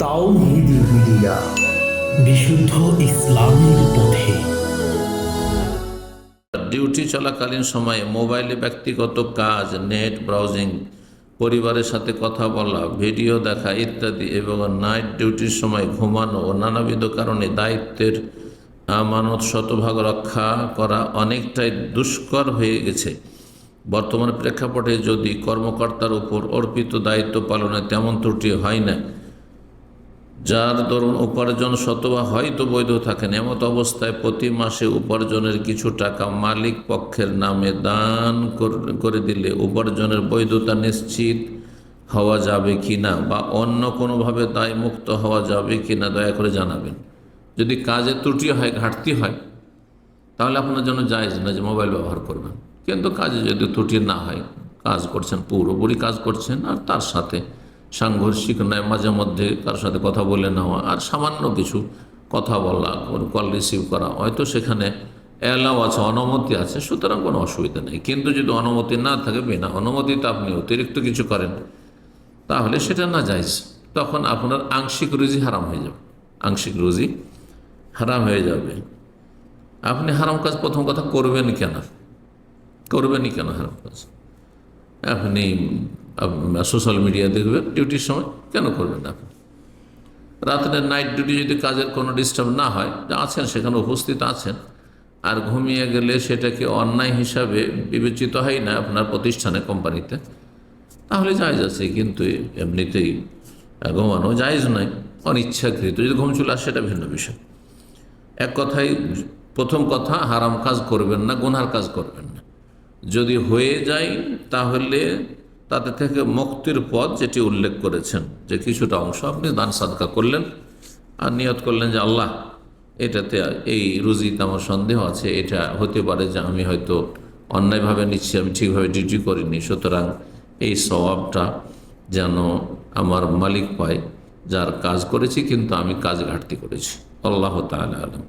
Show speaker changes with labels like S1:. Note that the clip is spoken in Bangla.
S1: মিডিয়া বিশুদ্ধ ইসলামের পথে।
S2: ডিউটি চলাকালীন সময়ে মোবাইলে ব্যক্তিগত কাজ, নেট ব্রাউজিং, পরিবারের সাথে কথা বলা, ভিডিও দেখা ইত্যাদি এবং নাইট ডিউটির সময় ঘুমানো ও নানাবিধ কারণে দায়িত্বের আমানত শতভাগ রক্ষা করা অনেকটাই দুষ্কর হয়ে গেছে। বর্তমান প্রেক্ষাপটে যদি কর্মকর্তার উপর অর্পিত দায়িত্ব পালনে তেমন ত্রুটি হয় না যার দরুন উপার্জন শতবা হয়তো বৈধ থাকেন এমত অবস্থায় প্রতি মাসে উপার্জনের কিছু টাকা মালিক পক্ষের নামে দান করে দিলে উপার্জনের বৈধতা নিশ্চিত হওয়া যাবে কি না বা অন্য কোনোভাবে দায় মুক্ত হওয়া যাবে কি না দয়া করে জানাবেন। যদি কাজে ত্রুটি হয়, ঘাটতি হয়, তাহলে আপনার জন্য জায়জ না যে মোবাইল ব্যবহার করবেন। কিন্তু কাজে যদি ত্রুটি না হয়, কাজ করছেন, পুরোপুরি কাজ করছেন আর তার সাথে সাংঘর্ষিক নয়, মাঝে মধ্যে কার সাথে কথা বলে নেওয়া আর সামান্য কিছু কথা বলা কল রিসিভ করা, হয়তো সেখানে অ্যালাও আছে, অনুমতি আছে, সুতরাং কোনো অসুবিধা নেই। কিন্তু যদি অনুমতি না থাকে, বিনা অনুমতিতে আপনি অতিরিক্ত কিছু করেন, তাহলে সেটা না যাইজ। তখন আপনার আংশিক রুজি হারাম হয়ে যাবে। আংশিক রুজি হারাম হয়ে যাবে। আপনি হারাম কাজ প্রথম কথা করবেন কেন? করবেনই কেন হারাম কাজ? আপনি সোশ্যাল মিডিয়া দেখবেন ডিউটির সময় কেন করবেন আপনি রাত্রে নাইট ডিউটি যদি কাজের কোনো ডিস্টার্ব না হয় আছেন সেখানে উপস্থিত আছেন আর ঘুমিয়ে গেলে সেটাকে অন্যায় হিসাবে বিবেচিত হয় না আপনার প্রতিষ্ঠানে কোম্পানিতে তাহলে জায়জ আছে কিন্তু এমনিতেই ঘুমানো জায়জ নয় অনিচ্ছাকৃত যদি ঘুম চলে আসে সেটা ভিন্ন বিষয় এক কথায় প্রথম কথা হারাম কাজ করবেন না গুনহার কাজ করবেন না যদি হয়ে যায় তাহলে তাতে থেকে মুক্তির পথ যেটি উল্লেখ করেছেন, যে কিছুটা অংশ আপনি দান, সাদকা করলেন আর নিয়ত করলেন যে, আল্লাহ, এটাতে এই রুজিতে আমার সন্দেহ আছে, এটা হতে পারে যে আমি হয়তো অন্যায়ভাবে নিচ্ছি, আমি ঠিকভাবে ডিউটি করিনি, সুতরাং এই স্বভাবটা যেন আমার মালিক পায়, যার কাজ করেছি কিন্তু আমি কাজ ঘাটতি করেছি। আল্লাহ তাআলা আলম।